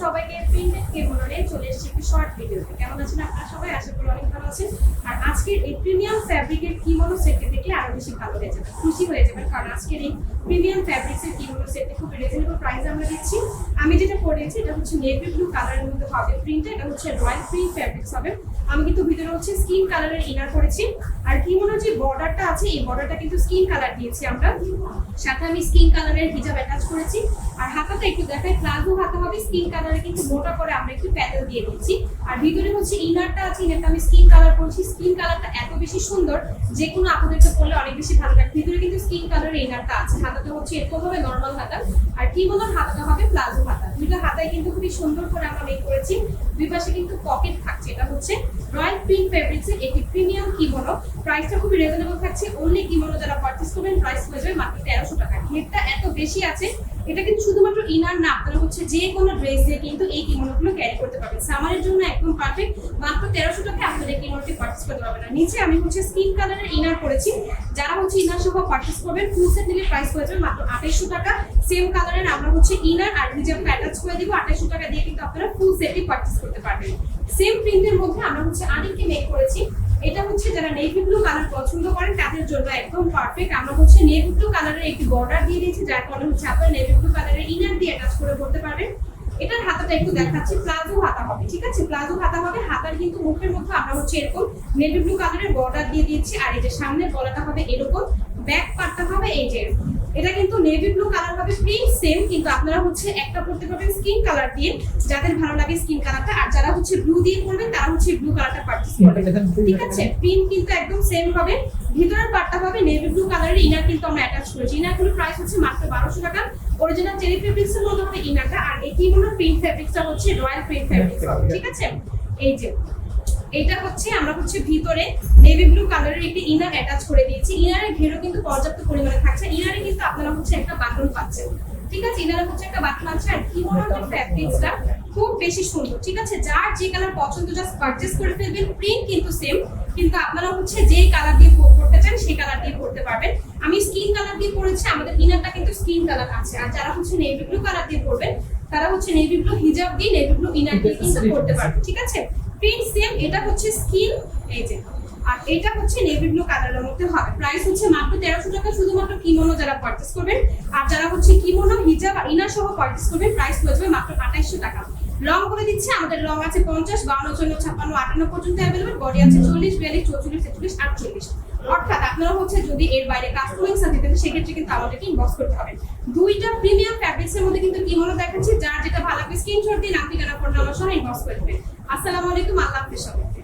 সবাইকে প্রিন্টেড কেমনে চলে এসেছি একটি শর্ট ভিডিওতে কেমন আছেন আপনারা সবাই? আশা করি অনেক ভালো আছেন। আর আজকের এই প্রিমিয়াম ফ্যাব্রিকের কিমোনো সেটটি দেখলে আরও বেশি ভালো হয়ে যাবে খুশি হয়ে যাবেন। কারণ আজকের এই প্রিমিয়াম ফ্যাব্রিক্সের কিমোনো সেটটি খুব রিজনেবল প্রাইসে আমরা দিচ্ছি। আমি যেটা পরেছি এটা হচ্ছে নেভি ব্লু কালারের মধ্যে হবে প্রিন্ট এটা হচ্ছে রয়্যাল প্রিন্ট ফ্যাব্রিক্স হবে। আমি কিন্তু ভিতরে হচ্ছে স্কিন কালারের ইনার করেছি। আর কিমোনো যে বর্ডারটা আছে, এই বর্ডারটা কিন্তু স্কিন কালার দিয়েছি আমরা। সাথে আমি স্কিন কালারের হিজাব অ্যাটাচ করেছি। আর হাতাটা একটু দেখাই প্লাজো হাতা হবে স্কিন কালারে কিন্তু মোটা করে আমরা একটু প্যানেল দিয়ে দিচ্ছি। আর ভিতরে হচ্ছে ইনারটা আছে ইনারটা আমি স্কিন কালার করছি। স্কিন কালারটা এত বেশি সুন্দর, যে কোনো আপনাদেরকে পরলে অনেক বেশি ভালো লাগে। ভিতরে কিন্তু স্কিন কালারের ইনারটা আছে হাতাটা হচ্ছে এরকম হবে নর্মাল হাতা। আর কি বলার হাতাটা হবে প্লাজো হাতা। দুটো হাতায় কিন্তু খুবই সুন্দর করে আমরা মেক করেছি। দুই পাশে কিন্তু পকেট থাকছে। এটা হচ্ছে রয়্যাল প্রিন্ট ফেব্রিক্সের একটি প্রিমিয়াম কিমোনো প্রাইসটা খুবই রিজনেবল থাকছে। অনলি কিমোনো যারা পারচেজ করবেন প্রাইস হয়ে যাবে মাত্র তেরোশো টাকা। ঘেরটা এত বেশি আছে এটা কিন্তু শুধুমাত্র ইনার না আপনারা হচ্ছে যে কোনো ড্রেস দিয়ে কিন্তু এই কিমোনোগুলো ক্যারি করতে পারবেন। সামারের জন্য একদম পারফেক্ট মাত্র তেরোশো টাকা আপনারা এই কিমোনোটি পারচেজ করতে পারবেন। আর নিচে আমি হচ্ছে স্কিন কালারের ইনার করেছি। যারা হচ্ছে ইনার সহ পারচেজ করবেন ফুল সেট নিলে প্রাইস হয়ে যাবে মাত্র আঠাইশশো টাকা। সেম কালারের আমরা হচ্ছে ইনার আর হিজাব অ্যাটাচ করে দিব। আঠাইশশো টাকা দিয়ে কিন্তু আপনারা ফুল সেটটি পারচেজ করতে পারবেন। সেম প্রিন্টের মধ্যে আমরা হচ্ছে আরেকটি মেক করেছি। এটা হচ্ছে যারা নেভি ব্লু কালার পছন্দ করেন, তাদের জন্য একদম পারফেক্ট আমরা হচ্ছে নেভি ব্লু কালারের একটি বর্ডার দিয়ে দিয়েছি, যার কারণে হচ্ছে আপনারা নেভি ব্লু কালারের ইনার দিয়ে অ্যাটাচ করে করতে পারবেন। হাতাটা একটু দেখাচ্ছি। প্লাজো হাতা হবে ঠিক আছে? প্লাজো হাতা হবে হাতার কিন্তু মুখের মধ্যে আমরা হচ্ছে এরকম নেভি ব্লু কালারের বর্ডার দিয়ে দিয়েছি আর এই যে সামনের গলাটা হবে এরকম ব্যাক পার্টটা হবে এই যে এটা কিন্তু নেভি ব্লু কালার হবে প্রিন্ট সেম কিন্তু আপনারা হচ্ছে একটা পড়তে পারবেন স্কিন কালার দিয়ে যাদের ভালো লাগে স্কিন কালারটা আর যারা হচ্ছে ব্লু দিয়ে পড়বেন তারা হচ্ছে ব্লু কালারটা পারচেজ করবেন। ঠিক আছে। প্রিন্ট কিন্তু একদম সেম হবে। ভিতরের পার্টটা হবে নেভি ব্লু কালারের ইনার কিন্তু আমরা অ্যাটাচ করেছি। ইনারগুলোর প্রাইস হচ্ছে মাত্র বারোশো টাকা। অরিজিনাল চেরি ফেব্রিক্স এর মধ্যে হবে ইনারটা আর এই কিমোনো প্রিন্ট ফেব্রিক্সটা হচ্ছে রয়্যাল প্রিন্ট ফেব্রিক্স ঠিক আছে? এই যে এটা হচ্ছে আমরা হচ্ছে ভিতরে নেভি ব্লু কালারের একটি ইনার অ্যাটাচ করে দিয়েছি। ইনারের ঘেরও কিন্তু পর্যাপ্ত পরিমাণে থাকছে। ইনারে কিন্তু আপনারা হচ্ছে একটা বাটন পাচ্ছেন। ঠিক আছে ইনারে হচ্ছে একটা বাটন আছে আর কিমোনোর যে ফ্যাব্রিক্সটা খুব বেশি সুন্দর ঠিক আছে? যার যে কালার পছন্দ জাস্ট পারচেজ করে ফেলবেন প্রিন্ট কিন্তু সেম কিন্তু আপনারা হচ্ছে যেই কালার দিয়ে পড়তে চান সেই কালার দিয়ে পড়তে পারবেন। আমি স্কিন কালার দিয়ে পড়েছি আমাদের ইনারটা কিন্তু স্কিন কালার আছে। আর যারা হচ্ছে নেভি ব্লু কালার দিয়ে পড়বেন তারা হচ্ছে নেভি ব্লু হিজাব দিয়ে নেভি ব্লু ইনার দিয়ে কিন্তু পড়তে পারবে ঠিক আছে? প্রিন্ট সেম এটা হচ্ছে স্কিন এই যে আর এটা হচ্ছে নেভি ব্লু কালারের মধ্যে হবে। প্রাইস হচ্ছে মাত্র তেরোশো টাকা, শুধুমাত্র কিমোনো যারা পারচেস করবেন। আর যারা হচ্ছে কিমোনো হিজাব আর ইনার সহ পারচেস করবেন প্রাইস হয়ে মাত্র আঠাইশশো টাকা। লং করে দিচ্ছে, আমাদের লং আছে পঞ্চাশ, বাউন্ন চল্লিশ ছাপ্পান্ন, আটান্ন পর্যন্ত অ্যাভেলেবল বডি আছে চল্লিশ, বিয়াল্লিশ, চৌচল্লিশ ছেচল্লিশ আটচল্লিশ। অর্থাৎ আপনারা হচ্ছে যদি এর বাইরে কাস্টমাইজ দেন সেক্ষেত্রে কিন্তু আমাদেরকে ইনবক্স করতে হবে। দুইটা প্রিমিয়াম ফ্যাব্রিক্স এর মধ্যে কিন্তু কিমোনো দেখাচ্ছি, যার যেটা ভালো লাগবে স্ক্রিনশট দিয়ে নাম, ঠিকানা ফোন নাম্বার সহ ইনবক্স করে দেবেন। আসসালামু আলাইকুম, আল্লাহ হাফেজ সবাই।